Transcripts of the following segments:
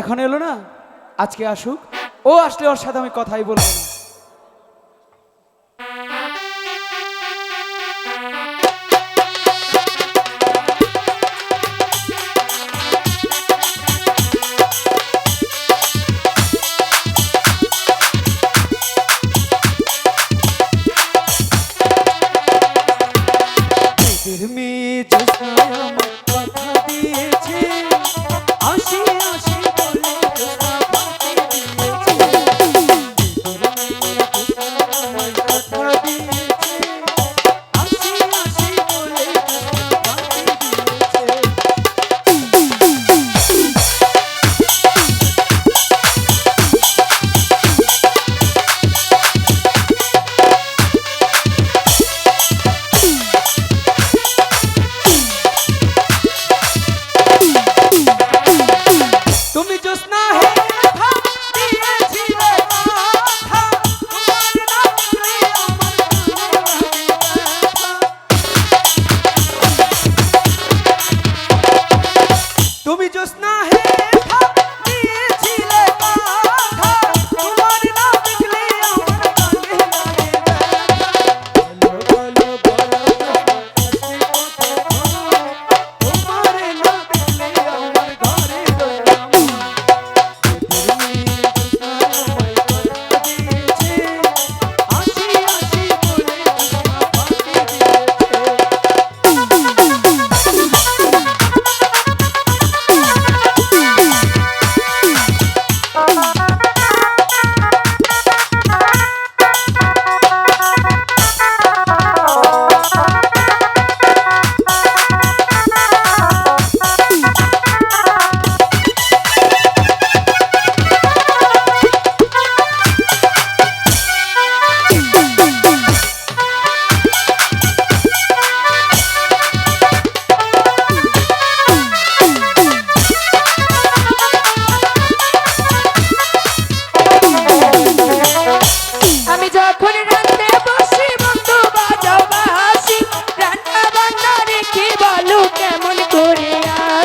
এখন এলো না? আজকে আসুক। ও আসলে ওর সাথে আমি কথাই বলব না। Me just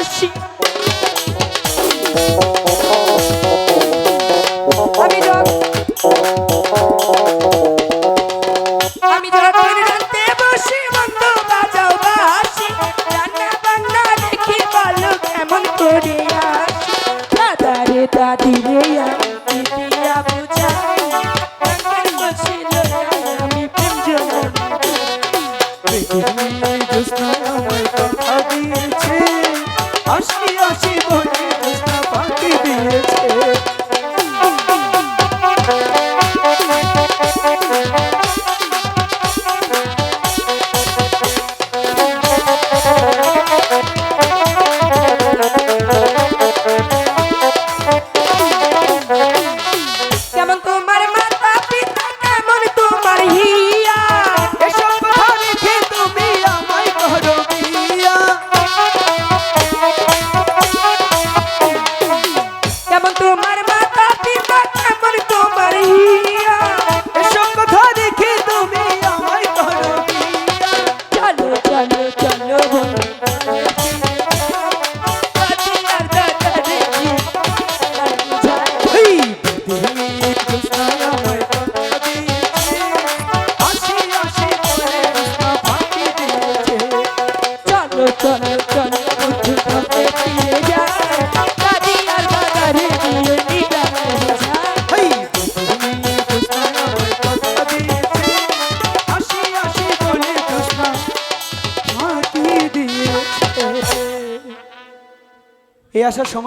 ভালোবাসি আমি আমি যখন রাতে বসে মন্দ বাজাও বাসি। রান্না বান্না দেখি ভালো কেমন করে আসি। দাদারে দাদিরে নসিবনে আমার মাতা পিতা কেমন তোমার এই আসার সময়